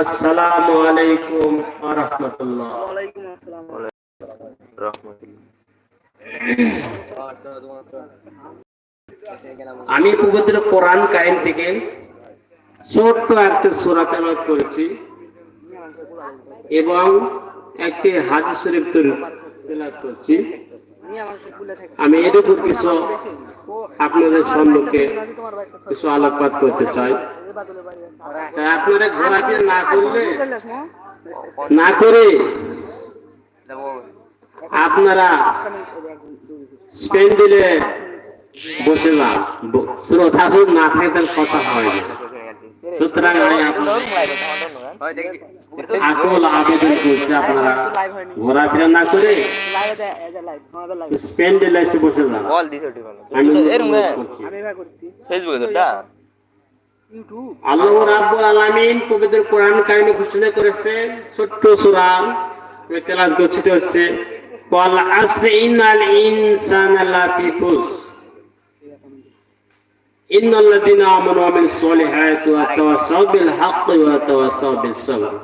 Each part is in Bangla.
আসসালামু আলাইকুম ওয়া রাহমাতুল্লাহ। ওয়ালাইকুম আসসালাম। আমি পবিত্র কোরআন কারিম থেকে ছোট্ট একটা সূরা তেলাওয়াত করেছি এবং একটি হাদিস শরীফ তেলাওয়াত করছি। আমি উপর কিছু আপনাদের সম্মুখে কিছু আলোকপাত করতে চাই। আপনারা ঘোরাফেরা না করলে না করে আপনারা স্পেন্ডিলে বসে শ্রদ্ধা যদি না থাকে তাহলে কথা হয় না। সুতরাং আমি আকল আবেদন করছি আপনারা ঘোরাফেরা না করে স্পেন্ডিলে এসে বসে যান। ফেসবুকে আল্লাহ রাব্বুল আলামিন পবিত্র কোরআন কারিমে ঘোষণা করেছেন, ছোট্ট সূরা তেলাওয়াত করছি তো হচ্ছে, ওয়াল আসরি ইন্নাল ইনসানা লাফি খুস ইন্নাল্লাযীনা আমানু ওয়া আমিলুস সলিহাতি ওয়া তাওয়াসাউ বিল হাক্কি ওয়া তাওয়াসাউ বিস সাবর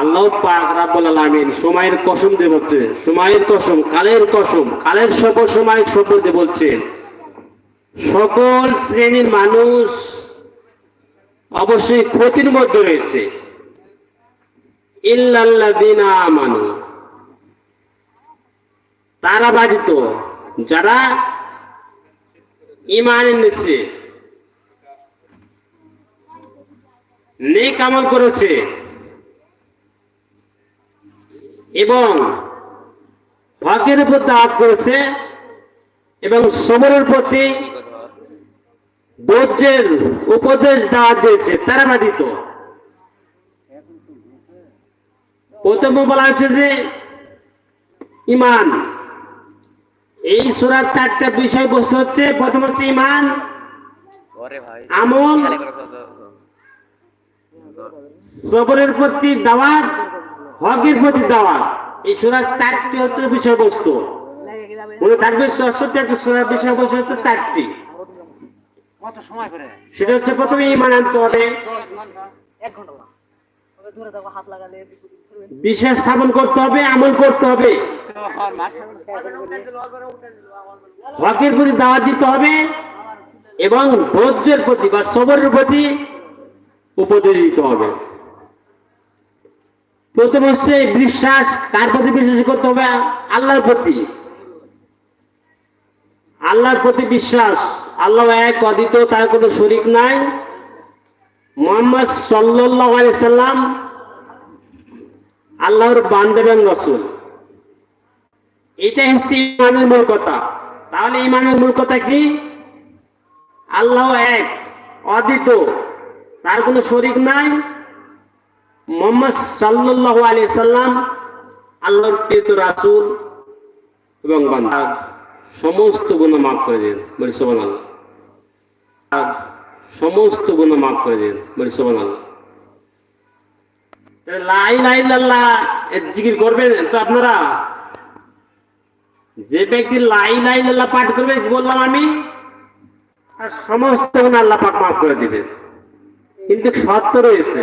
আল্লাহ পাক সময়ের কসম দিয়ে বলছে সময়ের কসম, কালের কসম, কালের সব সময় শপথ দিয়ে বলছেন সকল শ্রেণির মানুষ অবশ্যই ক্ষতির মধ্যে রয়েছে। ইল্লাল্লাযীনা তারা বাধিত, যারা ইমান এনেছে, নেক আমল করেছে এবং হকের উপর দাওয়াত করেছে এবং সমরের প্রতি ধৈর্যের উপদেশ দাওয়াত দিয়েছে তারা বাধিত প্রথমে বলা হচ্ছে যে ইমান। এই সুরার চারটা বিষয়বস্তু হচ্ছে প্রথম হচ্ছে ইমান আমল সবরের প্রতি দাওয়াত হকের প্রতি দাওয়াত। এই সুরার চারটি হচ্ছে বিষয়বস্তু। থাকবে সরস্বতী একটা সুরার বিষয়বস্তু হচ্ছে চারটি। সেটা হচ্ছে প্রথমে ইমান আনতে হবে। বিশ্বাস স্থাপন করতে হবে, আমল করতে হবে। হকের প্রতি দাওয়াত দিতে হবে এবং ধৈর্যের প্রতি বা সবরের প্রতি উপদেশ দিতে হবে। প্রথম হচ্ছে বিশ্বাস, কার প্রতি বিশ্বাস করতে হবে? আল্লাহর প্রতি। আল্লাহর প্রতি বিশ্বাস। আল্লাহ এক অদিত তার কোনো শরিক নাই। মোহাম্মদ সাল্লাহ সাল্লাম আল্লাহর বান্ধবেন রসুল। এটাই হচ্ছে ইমানের মূল কথা। তাহলে ইমানের মূল কথা কি? আল্লাহ এক অদিত তার কোনো শরিক নাই। মোহাম্মদ সাল্লাহ আলি সাল্লাম, আল্লাহর প্রিয় রাসুল এবং বান্দা। সমস্ত গুণ মাফ করে দিন বলি আল্লাহ সমস্ত গুণ মাফ করে দিন বলি সোবান আল্লাহ লাই লাই এর জিকির করবেন আপনারা? যে ব্যক্তি লাই লাই পাঠ বললাম আমি আর সমস্ত গুণ আল্লাহ পাক মাফ করে দিবেন। কিন্তু সত্য রয়েছে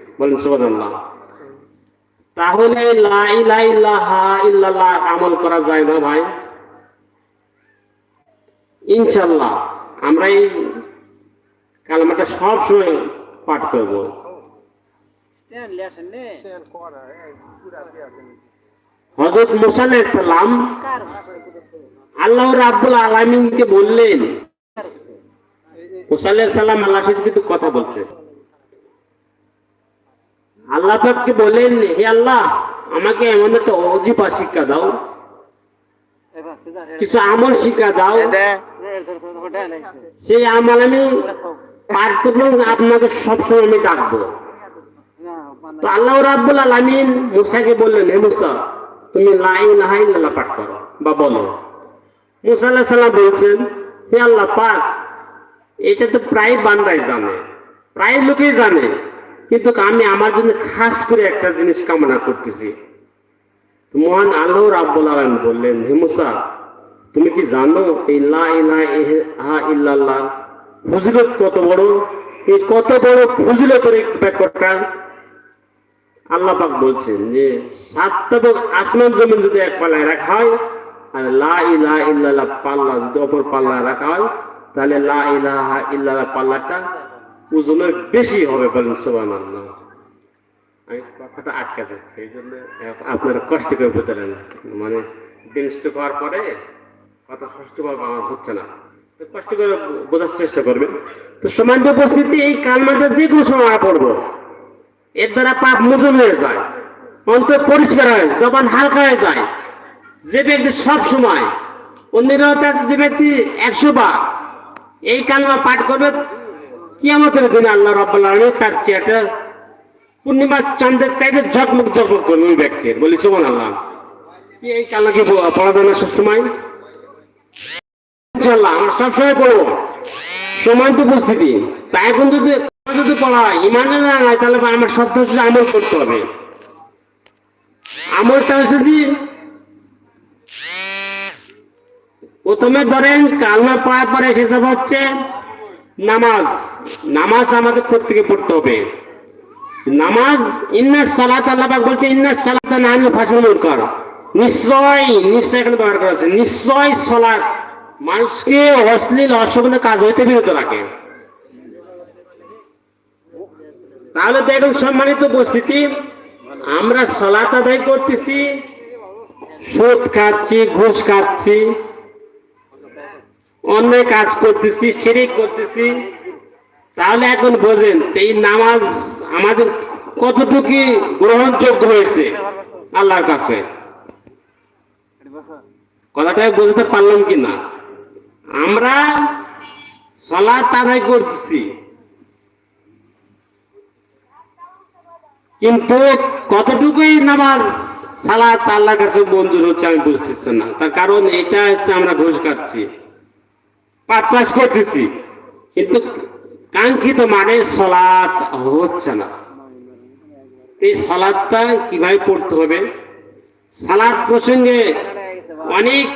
বলেন, সুবহানাল্লাহ। তাহলে আমল করা যায় না ভাই। ইনশাল্লাহ আমরা এই কালমাটা সব সময় পাঠ করব। হজরত মুসা আলাইহিস সালাম কার আল্লাহ রাব্বুল আলামিনকে বললেন, মুসা আলাইহিস সালাম কিন্তু কথা বলছে। আল্লাহ পাককে বলেন হে আল্লাহ আমাকে এমন একটা অজিপা শিক্ষা দাও। কিছু আমল শিক্ষা দাও। সেই আমল আমি পার করব এবং আপনাকে সবসময় আমি ডাকবো। তো আল্লাহ রাব্বুল আলামিন মুসাকে বললেন হে মুসা তুমি লাই লাহাই লাল্লাহ পাঠ করো বা বলো। মুসা আল্লাহ সাল্লাম বলছেন হে আল্লাহ পাক এটা তো প্রায় বান্দাই জানে প্রায় লোকেই জানে। কিন্তু আমি আমার জন্য খাস করে একটা জিনিস কামনা করতেছি। মহান আল্লাহ রাব্বুল আলামিন বললেন, হে মুসা, তুমি কি জানো এই ফজিলত কত বড়? এই কত বড় ফজিলতের এই ব্যাপারটা? আল্লাহ পাক বলছেন যে, সাতটা আসমান জমিন যদি এক পাল্লায় রাখা হয়, আর লা ইলাহা ইল্লাল্লাহ পাল্লা যদি অপর পাল্লায় রাখা হয়, তাহলে লা ইলাহা ইল্লাল্লাহ পাল্লাটা ওজনের বেশি হবে বলেন সুবহানাল্লাহ। আমি কথাটা আটকে যাচ্ছে, এই জন্য আপনারা কষ্ট করে বুঝলেন মানে বিনষ্ট করার পরে কথা কষ্টভাবে আমার হচ্ছে না। তো কষ্ট করে বোঝার চেষ্টা করবেন। তো সমান্ত উপস্থিতি, এই কালমাটা যে কোনো সময় পড়ব। এর দ্বারা পাপ মোচন হয়ে যায়, অন্তর পরিষ্কার হয়, জবান হালকা হয়ে যায়। যে ব্যক্তি সব সময় অন্যের যে ব্যক্তি একশো বার এই কালমা পাঠ করবে কিয়ামতের দিনে আল্লাহ রব্বাল আলামিন তার চেয়ারটা পূর্ণিমা চাঁদের চাইতে ঝকমক ঝকমক করবে ওই ব্যক্তির বলি সুমন আল্লাহ এই কালনাকে পড়া যায় না সবসময়? ইনশাল্লাহ আমরা সবসময় পড়ব। সমান তো উপস্থিতি। তা এখন যদি যদি পড়া হয়, ইমানে না তাহলে আমার সত্য হচ্ছে আমল করতে হবে। আমলটা যদি প্রথমে ধরেন, কালমা পড়ার পরে এসে হচ্ছে নামাজ। নামাজ আমাদের প্রত্যেকে পড়তে হবে। নামাজ, ইন্না সালাত আল্লাহ পাক বলছে, ইন্না সালাত নাহান ফাসল মুনকার। নিশ্চয় নিশ্চয় এখানে ব্যবহার করা আছে নিশ্চয় সালাত মানুষকে অশ্লীল অশোভন কাজ হইতে বিরত রাখে। তাহলে দেখুন, সম্মানিত উপস্থিতি, আমরা সলাত আদায় করতেছি, সুদ খাচ্ছি, ঘুষ খাচ্ছি, অন্যায় কাজ করতেছি, শিরিক করতেছি। তাহলে এখন বোঝেন এই নামাজ আমাদের কতটুকু গ্রহণযোগ্য হয়েছে আল্লাহর কাছে? কথাটা বুঝতে পারলাম কি না? আমরা সলাৎ আদায় করতেছি। কিন্তু কতটুকুই নামাজ সালাত আল্লাহর কাছে মঞ্জুর হচ্ছে আমি বুঝতেছি না। তার কারণ এটা হচ্ছে আমরা ঘুষ খাচ্ছি পাপ কাজ করতেছি। কিন্তু কাঙ্ক্ষিত মানে সলাৎ হচ্ছে না। এই সলাৎটা কীভাবে পড়তে হবে? সালাদ প্রসঙ্গে অনেক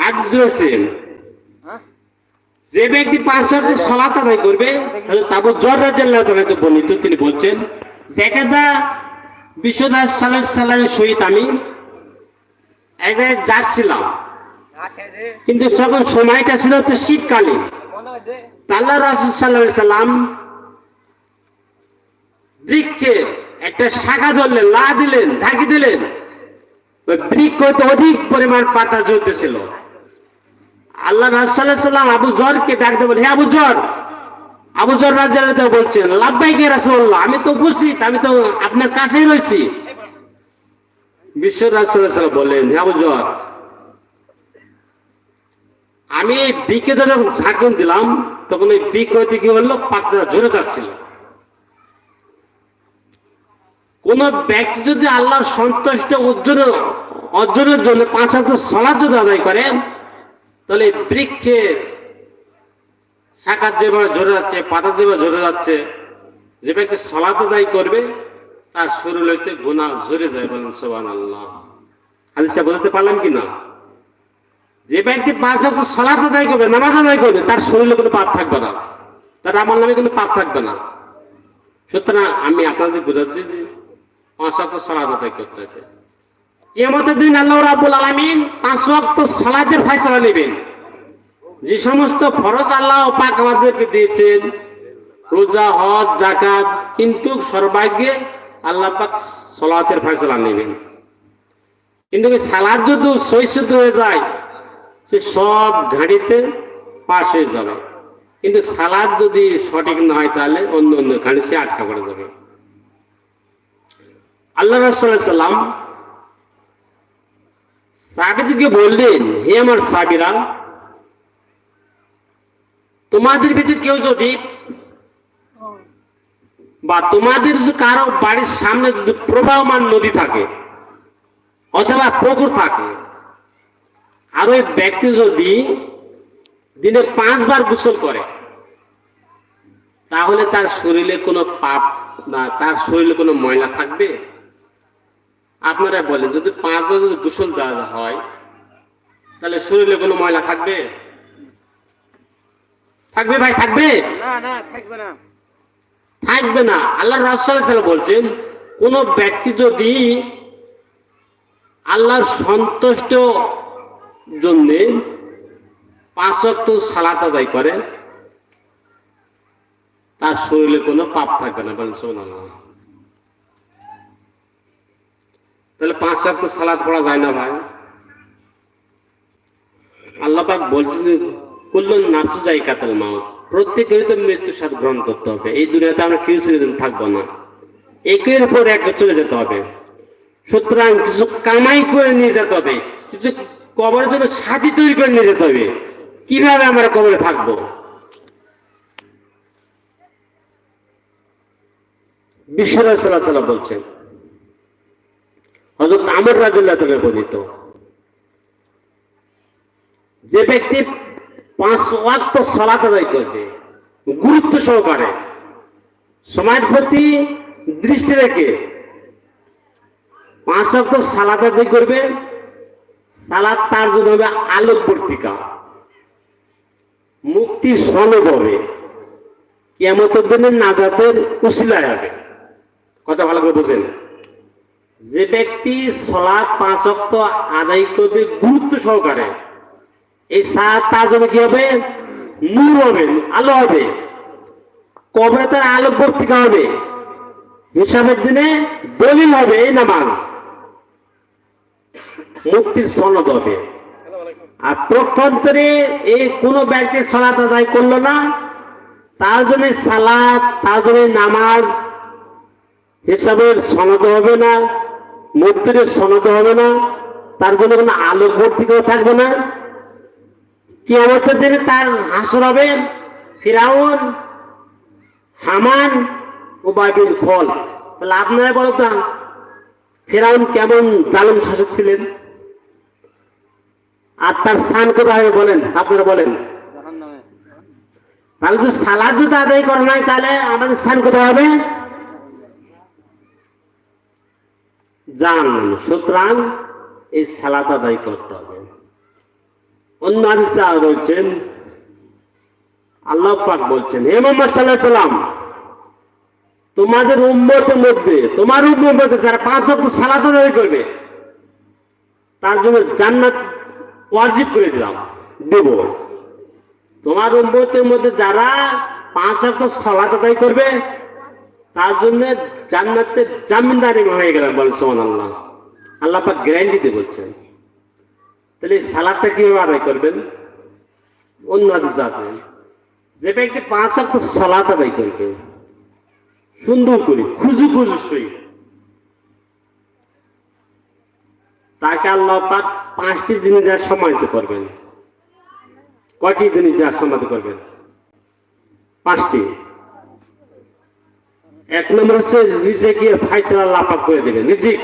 হাদিস রয়েছে। যে ব্যক্তি পাঁচ ওয়াক্ত সালাত আদায় করবে তারপর জর রাজ্লাহ তো বর্ণিত, তিনি বলছেন যে একদা বিশ্বনাথ সাল্লাহ সাল্লামের সহিত আমি এক যাচ্ছিলাম। কিন্তু তখন সময়টা ছিল তো শীতকালীন। আল্লাহ রাসুল সাল্লাম একটা শাখা ধরলেন, লা দিলেন, ঝাঁকি দিলেন। ওই বৃক্ষ হতে অধিক পরিমাণ পাতা জ্বলতেছিল। আল্লাহ রাসুল্লাহ সাল্লাম আবু জরকে ডাকতে বলে হে আবু জর! আবু জর রাজ্জাল্লাহ বলছেন লাভবাইকে রাসুল্লাহ আমি তো উপস্থিত, আমি তো আপনার কাছেই রয়েছি। বিশ্ব রাসুল্লাহ বললেন, হে আবু জর আমি এই যখন ঝাঁকুন দিলাম, তখন এই হইতে কি হলো পাতা ঝরে যাচ্ছিল। কোন ব্যক্তি যদি আল্লাহর সন্তুষ্ট অর্জন, অর্জনের জন্য পাঁচ হাজার সলাদ যদি আদায় করে, তাহলে বৃক্ষের শাখা যেভাবে ঝরে যাচ্ছে, পাতা যেভাবে ঝরে যাচ্ছে, যে ব্যক্তি সলাদ আদায় করবে, তার শরীর হইতে গুণা ঝরে যায় বলেন সোবান আল্লাহ হাদিসটা বোঝাতে পারলাম কি না? যে ব্যক্তি পাঁচ হাজার সলাদ আদায় করবে, নামাজ আদায় করবে, তার শরীরে কোনো পাপ থাকবে না। তার আমার নামে কোনো পাপ থাকবে না। সুতরাং আমি আপনাদের বোঝাচ্ছি যে পাঁচ ওয়াক্ত সালাত আদায় করতে হবে। কিয়ামতের দিন আল্লাহ রাব্বুল আলামিন পাঁচ ওয়াক্ত সালাতের ফয়সালা নেবেন। যে সমস্ত ফরজ আল্লাহ পাক আমাদেরকে দিয়েছেন, রোজা, হজ জাকাত কিন্তু সর্বাগ্যে আল্লাহ পাক সালাতের ফয়সালা নেবেন। কিন্তু সালাদ যদি সৈশুদ্ধ হয়ে যায় সে সব ঘাঁটিতে পাশ হয়ে যাবে। কিন্তু সালাদ যদি সঠিক না হয় তাহলে অন্য অন্য ঘাঁটি সে আটকা পড়ে যাবে। আল্লাহ রাসাল্লাম সাবিদিকে বললেন, হে আমার সাবিরা তোমাদের ভিতরে কেউ যদি বা তোমাদের যদি কারও বাড়ির সামনে যদি প্রবাহমান নদী থাকে অথবা পুকুর থাকে আর ওই ব্যক্তি যদি দিনে পাঁচবার গোসল করে তাহলে তার শরীরে কোনো পাপ বা তার শরীরে কোনো ময়লা থাকবে? আপনারা বলেন যদি পাঁচবার যদি গোসল দেওয়া হয় তাহলে শরীরে কোনো ময়লা থাকবে? থাকবে ভাই থাকবে? থাকবে না। আল্লাহ রাসূল বলছেন কোন ব্যক্তি যদি আল্লাহর সন্তুষ্ট জন্য পাঁচ ওয়াক্ত সালাত আদায় করে। তার শরীরে কোনো পাপ থাকবে না, বলেন সুবহানাল্লাহ। তাহলে পাঁচ ওয়াক্ত সালাত পড়া যায় না ভাই? আল্লাহ পাক বলছেন কুল্লুন নাফসু জায়কাতুল মাউত। প্রত্যেকেরই তো মৃত্যুর সাথে গ্রহণ করতে হবে। এই দুনিয়াতে আমরা কেউ চিরদিন থাকব না। একের পর এক চলে যেতে হবে। সুতরাং কিছু কামাই করে নিয়ে যেতে হবে। কিছু কবরের জন্য সাথী তৈরি করে নিয়ে যেতে হবে। কীভাবে আমরা কবরে থাকব? বলছেন বর্ণিত, যে ব্যক্তি পাঁচ ওয়াক্ত সালাত আদায় করবে, গুরুত্ব সহকারে সময়ের প্রতি দৃষ্টি রেখে পাঁচ ওয়াক্ত সালাত আদায় করবে সালাদ তার জন্য হবে আলোক পত্রিকা। মুক্তির সনদ হবে কেমতের দিনে নাজাতের উসিলায় হবে। কথা ভালো করে বুঝেন। যে ব্যক্তি সলাদ পাঁচ ওয়াক্ত আদায় করবে গুরুত্ব সহকারে, এই সাত তার জন্য কি হবে? নূর হবে, আলো হবে। কবরে তার আলো পত্রিকা হবে। হিসাবের দিনে দলিল হবে এই নামাজ। মুক্তির সনদ হবে। আর প্রক্ষন্তরে এই কোনো ব্যক্তি সালাত আদায় করল না। তার জন্য সালাত, তার জন্য নামাজ হিসাবের সনদ হবে না, মুক্তির সনদ হবে না, তার জন্য কোনো আলোক পত্রিকাও থাকবে না। কিয়ামতের দিনে তার হাসর হবে ফিরাউন, হামান ও বাবিল খল। তাহলে আপনারা বলতাম ফেরাউন কেমন জালেম শাসক ছিলেন? আর তার স্থান কোথায় বলেন? আপনারা বলেন। তাহলে যদি সালাদ যদি আদায় করে নাই, তাহলে আমাদের স্থান কোথায় হবে? জান। সুতরাং এই সালাত আদায় করতে হবে। অন্য হাদিসে বলছেন, আল্লাহ পাক বলছেন, হে মোহাম্মদ সাল্লাহ সাল্লাম তোমাদের উম্মতের মধ্যে, তোমার উম্মতের যারা পাঁচ সালাত আদায় করবে, তার জন্য জান্নাত ওয়াজিব করে দিলাম। দেব। তোমার উম্মতের মধ্যে যারা পাঁচ ওয়াক্ত সালাত আদায় করবে, তার জন্য জান্নাতের জামিনদারি হয়ে গেলেন বলেন সোমান আল্লাহ আল্লাহ পাক গ্যারান্টি দিয়ে বলছেন। তাহলে সালাদটা কীভাবে আদায় করবেন? অন্য হাদিস আছে। যে ব্যক্তি পাঁচ ওয়াক্ত সালাত আদায় করবে, সুন্দর করে খুজু খুজু সই তাকে আল্লাহ পাক পাঁচটি জিনিস যা সম্মানিত করবেন। কয়টি জিনিস যা সম্মানিত করবেন? পাঁচটি। এক নম্বর হচ্ছে রিজিকের ফাইসলা আল্লাহ পাক করে দেবেন। রিজিক।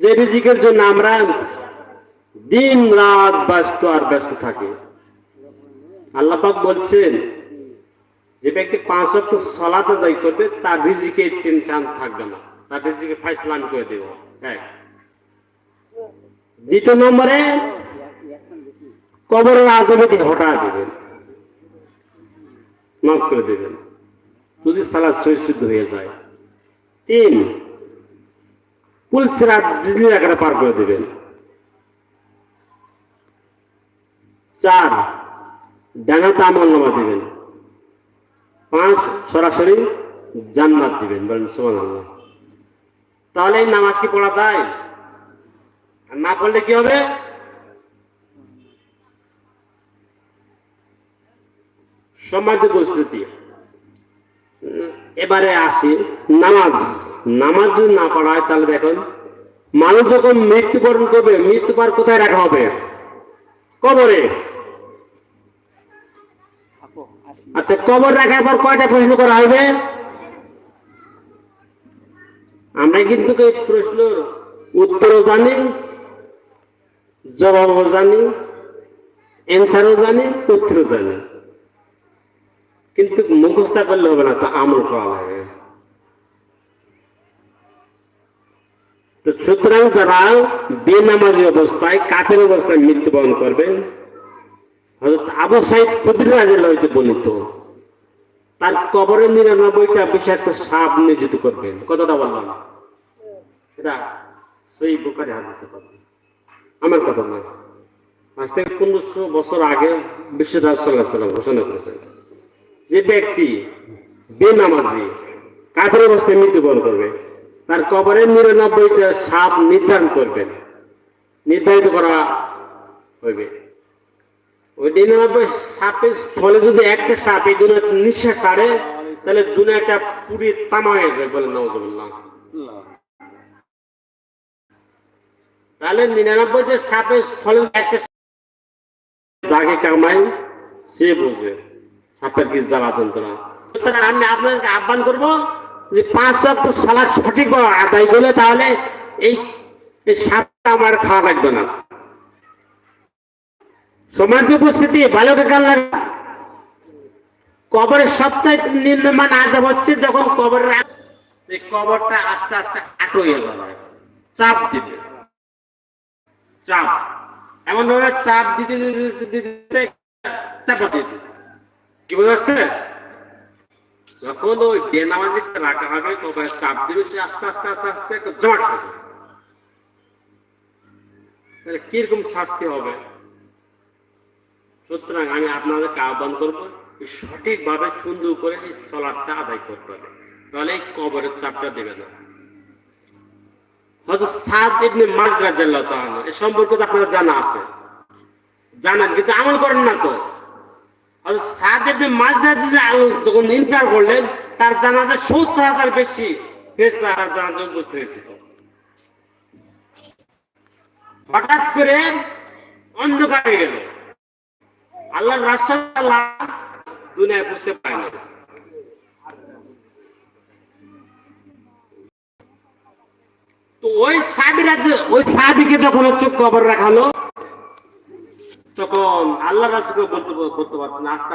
যে রিজিকের জন্য আমরা দিন রাত ব্যস্ত আর ব্যস্ত থাকি। আল্লাহ পাক বলছেন যে ব্যক্তি পাঁচ ওয়াক্ত সলাত আদায় করবে, তার রিজিকের টেনশন থাকবে না। তার রিজিকের ফাইসলা আমি করে দেব। এক। দ্বিতীয় নম্বরে কবরের আজবেটি হটা দেবেন। মাফ করে দেবেন। যদি সালাদ শহীদ সিদ্ধ হয়ে যায়। তিন কুলসিরাত বিজলির আকারে পার করে দেবেন। চার ডানাতে আমল নামা দেবেন। পাঁচ, সরাসরি জান্নাত দিবেন বলেন সোমান তাহলে নামাজ কি পড়া যায়? আর না পড়লে কি হবে? সম্মানিত পরিস্থিতি এবারে আসি। নামাজ। নামাজ যদি না পড়া হয়, তাহলে দেখুন, মানুষ যখন মৃত্যুবরণ করবে, মৃত্যু পার কোথায় রাখা হবে? কবরে। আচ্ছা কবর রাখার পর কয়টা প্রশ্ন করা হবে? আমরা কিন্তু এই প্রশ্নের উত্তরও জানি জবাবও জানি অ্যান্সারও জানি, উত্তরও জানি। কিন্তু মুখস্থ করলে হবে না, তো আমল করা লাগে। সুতরাং যারা বেনামাজি অবস্থায় কাপের অবস্থায় মৃত্যুবরণ করবে, হযরত আবু সাইদ খুদ্রি রাজিয়াল্লাহু হইতে বর্ণিত, তার কবরে নিরানব্বইটা বিষাক্ত সাপ নিয়োজিত করবেন কতটা বললাম। এটা সেই বুকারি হাদিসের কথা আমার কথা নয়। আজ থেকে পনেরোশো বছর আগে বিশ্ব রাজসাল্লাহ সাল্লাম ঘোষণা করেছেন, যে ব্যক্তি বেনামাজি কাপের অবস্থায় মৃত্যুবরণ করবে, তার কবরে নিরানব্বইটা সাপ নির্ধারণ করবেন নির্ধারিত করা হইবে। ওই নিরানব্বই সাপের ফলে যদি একটা সাপ এই দুনিয়া নিঃশ্বাস ছাড়ে, তাহলে দুনিয়াটা পুরি তামা হয়ে যায় বলে নজরুল্লাহ তাহলে নিরানব্বই যে সাপের ফলে একটা যাকে কামাই, সে বুঝবে সাপের কি জ্বালা যন্ত্রণা। আমি আপনাদেরকে আহ্বান করব যে পাঁচ ওয়াক্ত সালাদ সঠিক আদায় করলে তাহলে এই সাপটা আমার খাওয়া লাগবে না। সমাজ উপস্থিতি, বালকে কাল লাগে কবরের সবচেয়ে নিম্নমান আজাব হচ্ছে যখন কবরের কবরটা আস্তে আস্তে আটো হয়ে যাবে, চাপ দিবে। চাপ। এমন ভাবে চাপ দিতে দিতে দিতে দিতে দিতে চাপা দিয়ে দিবে কি বোঝা যাচ্ছে? যখন ওই বেনামাজি রাখা হবে কবরে চাপ দিবে সে আস্তে আস্তে আস্তে আস্তে জমাট হয়ে কীরকম শাস্তি হবে? সুতরাং আমি আপনাদেরকে আহ্বান করব সঠিকভাবে সুন্দর করে এই সলাদটা আদায় করতে হবে। তাহলে এই কবরের চাপটা দেবে না। হয়তো সাদ ইবনে মাজরা জাল্লাহ তাআলা, এ সম্পর্কে আপনারা জানা আছে। জানেন, কিন্তু আমল করেন না তো। হয়তো সাদ ইবনে মাজরা যে যখন ইনকার করলেন, তার জানাজা সত্তর হাজার বেশি ফেরেশতা তার জানাজা উপস্থিত হয়েছিল। হঠাৎ করে অন্ধকার হয়ে গেল। আল্লাহ রাসূল দুনিয়ায় বুঝতে পারে তো ওই সাহাবিরা ওই সাহাবিকে যখন হচ্ছে কবর রাখা হলো, তখন আল্লাহ রাসূল বলতে বলতে পারছেন আস্তে আস্তে